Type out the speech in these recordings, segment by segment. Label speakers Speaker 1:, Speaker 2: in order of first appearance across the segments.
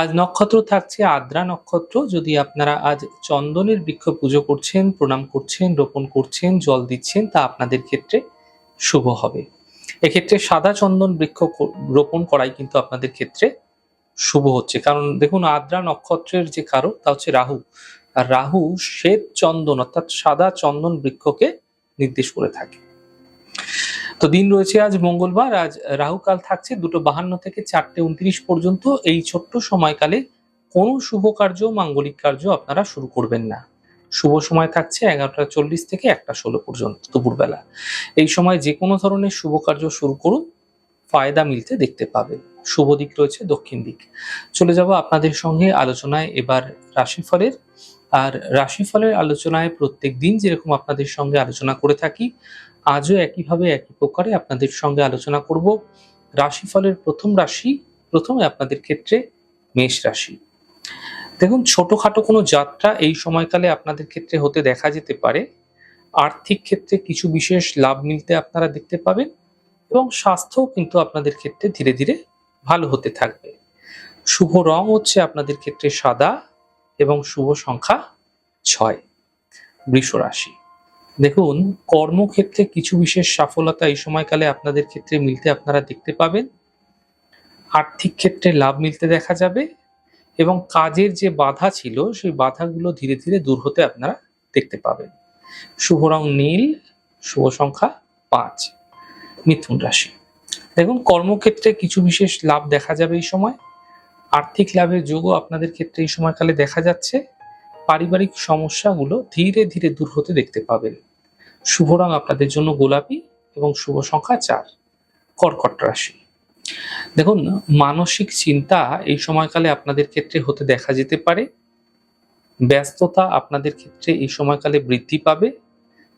Speaker 1: আজ নক্ষত্র থাকছে আদ্রা নক্ষত্র। যদি আপনারা আজ চন্দনের বৃক্ষ পুজো করছেন, প্রণাম করছেন, রোপণ করছেন, জল দিচ্ছেন, তা আপনাদের ক্ষেত্রে শুভ হবে। এক্ষেত্রে সাদা চন্দন বৃক্ষ রোপণ করাই কিন্তু আপনাদের ক্ষেত্রে শুভ হচ্ছে। কারণ দেখুন, আদ্রা নক্ষত্রের যে কারও তা হচ্ছে রাহু। আর রাহু শ্বেত চন্দন, অর্থাৎ সাদা চন্দন বৃক্ষকে নির্দেশ করে থাকে। তো দিন রয়েছে আজ মঙ্গলবার, আজ রাহুকাল থাকছে দুটো বাহান্ন থেকে চারটে উনত্রিশ পর্যন্ত। এই ছোট্ট সময়কালে কোনো শুভ কার্য, মাঙ্গলিক কার্য আপনারা শুরু করবেন না। শুভ সময় থাকছে এগারোটা চল্লিশ থেকে একটা ষোলো পর্যন্ত দুপুরবেলা। এই সময় যে কোনো ধরনের শুভ কার্য শুরু করুন, ফায়দা মিলতে দেখতে পাবেন। শুভ দিক রয়েছে দক্ষিণ দিক। চলে যাব আপনাদের সঙ্গে আলোচনায় এবার রাশিফলের। আর রাশিফলের আলোচনায় প্রত্যেক দিন যেরকম আপনাদের সঙ্গে আলোচনা করে থাকি আজও একইভাবে একই প্রকারে আপনাদের সঙ্গে আলোচনা করব। রাশিফলের প্রথম রাশি, প্রথমে আপনাদের ক্ষেত্রে মেষ রাশি। দেখুন, ছোটখাটো কোনো যাত্রা এই সময়কালে আপনাদের ক্ষেত্রে হতে দেখা যেতে পারে। আর্থিক ক্ষেত্রে কিছু বিশেষ লাভ মিলতে আপনারা দেখতে পাবেন এবং স্বাস্থ্য কিন্তু আপনাদের ক্ষেত্রে ধীরে ধীরে ভালো হতে থাকবে। শুভ রং হচ্ছে আপনাদের ক্ষেত্রে সাদা এবং শুভ সংখ্যা ছয়, বৃষ রাশি। দেখুন, কর্মক্ষেত্রে কিছু বিশেষ সফলতা এই সময়কালে আপনাদের ক্ষেত্রে মিলতে আপনারা দেখতে পাবেন। আর্থিক ক্ষেত্রে লাভ মিলতে দেখা যাবে এবং কাজের যে বাধা ছিল, সেই বাধাগুলো ধীরে ধীরে দূর হতে আপনারা দেখতে পাবেন। শুভ রং নীল, শুভ সংখ্যা পাঁচ, মিথুন রাশি। দেখুন, কর্মক্ষেত্রে কিছু বিশেষ লাভ দেখা যাবে এই সময়। আর্থিক লাভের যোগও আপনাদের ক্ষেত্রে এই সময়কালে দেখা যাচ্ছে। পারিবারিক সমস্যাগুলো ধীরে ধীরে দূর হতে দেখতে পাবেন। শুভ রং আপনাদের জন্য গোলাপি এবং শুভ সংখ্যা চার, কর্কট রাশি। দেখুন, মানসিক চিন্তা এই সময়কালে আপনাদের ক্ষেত্রে হতে দেখা যেতে পারে। ব্যস্ততা আপনাদের ক্ষেত্রে এই সময়কালে বৃদ্ধি পাবে।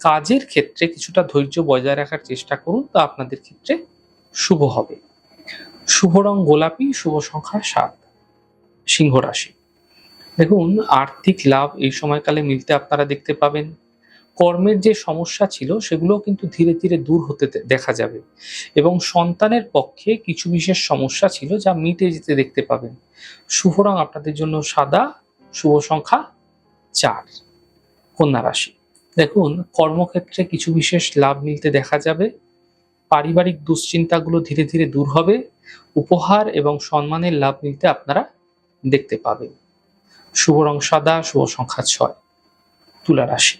Speaker 1: কাজের ক্ষেত্রে কিছুটা ধৈর্য বজায় রাখার চেষ্টা করুন, তা আপনাদের ক্ষেত্রে শুভ হবে। শুভ রং গোলাপি, শুভ সংখ্যা সাত, সিংহ রাশি। দেখুন, আর্থিক লাভ এই সময়কালে মিলতে আপনারা দেখতে পাবেন। কর্মের যে সমস্যা ছিল সেগুলো কিন্তু ধীরে ধীরে দূর হতে দেখা যাবে। এবং সন্তানের পক্ষে কিছু বিশেষ সমস্যা ছিল যা মিটে যেতে দেখতে পাবেন। শুভ রং আপনাদের জন্য সাদা, শুভ সংখ্যা চার, কন্যা রাশি। দেখুন, কর্মক্ষেত্রে কিছু বিশেষ লাভ মিলতে দেখা যাবে। পারিবারিক দুশ্চিন্তাগুলো ধীরে ধীরে দূর হবে। উপহার এবং সম্মানের লাভ মিলতে আপনারা দেখতে পাবেন। শুভ রং সাদা, শুভ সংখ্যা ছয়, তুলা রাশি।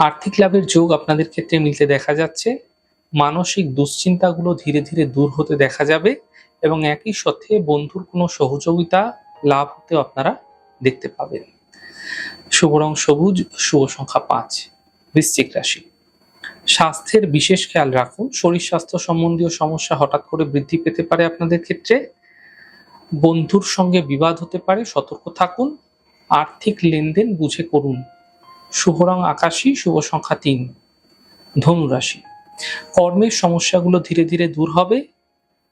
Speaker 1: আর্থিক লাভের যোগ আপনাদের ক্ষেত্রে মিলতে দেখা যাচ্ছে। মানসিক দুশ্চিন্তাগুলো ধীরে ধীরে দূর হতে দেখা যাবে এবং একই সাথে বন্ধুর কোনো সহযোগিতা, লাভ হতে আপনারা দেখতে পাবেন। শুভ রং সবুজ, শুভ সংখ্যা পাঁচ, বৃশ্চিক রাশি। স্বাস্থ্যের বিশেষ খেয়াল রাখুন, শরীর স্বাস্থ্য সম্বন্ধীয় সমস্যা হঠাৎ করে বৃদ্ধি পেতে পারে আপনাদের ক্ষেত্রে। বন্ধুর সঙ্গে বিবাদ হতে পারে, সতর্ক থাকুন। আর্থিক লেনদেন বুঝে করুন। শুভ রং আকাশী শুভ সংখ্যা তিন। ধনু রাশি কর্মের সমস্যাগুলো ধীরে ধীরে দূর হবে।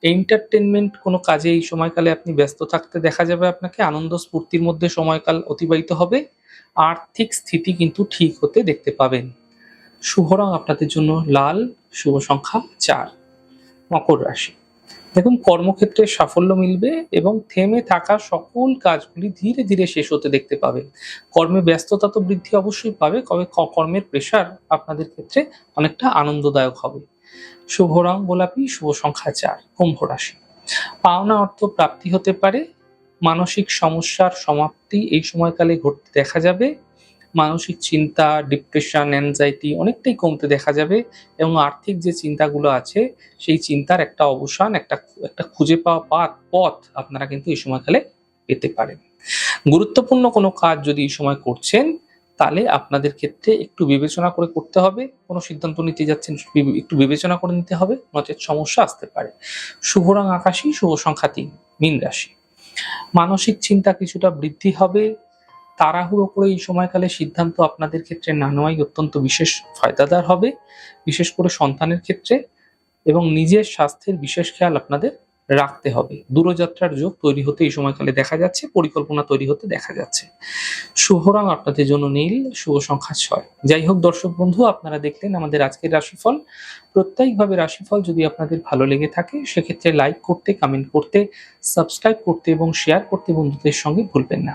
Speaker 1: এন্টারটেনমেন্ট কোনো কাজে এই সময়কালে আপনি ব্যস্ত থাকতে দেখা যাবে আপনাকে। আনন্দ স্ফূর্তির মধ্যে সময়কাল অতিবাহিত হবে। আর্থিক স্থিতি কিন্তু ঠিক হতে দেখতে পাবেন। শুভ রং আপনাদের জন্য লাল শুভ সংখ্যা চার। মকর রাশি। দেখুন, কর্মক্ষেত্রে সাফল্য মিলবে এবং থেমে থাকা সকল কাজগুলি ধীরে ধীরে শেষ হতে দেখতে পাবেন কর্মে ব্যস্ততা তো বৃদ্ধি অবশ্যই পাবে, তবে কর্মের প্রেশার আপনাদের ক্ষেত্রে অনেকটা আনন্দদায়ক হবে। শুভ রং গোলাপি, শুভ সংখ্যা চার, কুম্ভ রাশি। পাওনা অর্থ প্রাপ্তি হতে পারে, মানসিক সমস্যার সমাপ্তি এই সময়কালে ঘটতে দেখা যাবে। মানসিক চিন্তা ডিপ্রেশন অ্যাংজাইটি অনেকটাই কমতে দেখা যাবে এবং আর্থিক যে চিন্তাগুলো আছে, সেই চিন্তার একটা অবসান, একটা একটা খুঁজে পাওয়া পথ আপনারা কিন্তু এই সময়কালে পেতে পারেন। গুরুত্বপূর্ণ কোনো কাজ যদি এই সময় করছেন, তাহলে আপনাদের ক্ষেত্রে একটু বিবেচনা করে করতে হবে। কোনো সিদ্ধান্ত নিতে যাচ্ছেন একটু বিবেচনা করে নিতে হবে, নচেত সমস্যা আসতে পারে। শুভ রং আকাশী শুভ সংখ্যা তিন, মীন রাশি। মানসিক চিন্তা কিছুটা বৃদ্ধি হবে তাড়াহুড়ো করে এই সময়কালে সিদ্ধান্ত আপনাদের ক্ষেত্রে না নেওয়াই অত্যন্ত বিশেষ ফায়দাদার হবে, বিশেষ করে সন্তানের ক্ষেত্রে এবং নিজের স্বাস্থ্যের বিশেষ খেয়াল আপনাদের রাখতে হবে। দূরযাত্রার যোগ তৈরি হতে এই সময়কালে দেখা যাচ্ছে, পরিকল্পনা তৈরি হতে দেখা যাচ্ছে। শুভ রং আপনাদের জন্য নীল, শুভ সংখ্যা ছয়। যাই হোক দর্শক বন্ধু, আপনারা দেখলেন আমাদের আজকের রাশিফল। প্রত্যেকভাবে রাশিফল যদি আপনাদের ভালো লেগে থাকে, সেক্ষেত্রে লাইক করতে, কমেন্ট করতে, সাবস্ক্রাইব করতে এবং শেয়ার করতে বন্ধুদের সঙ্গে ভুলবেন না।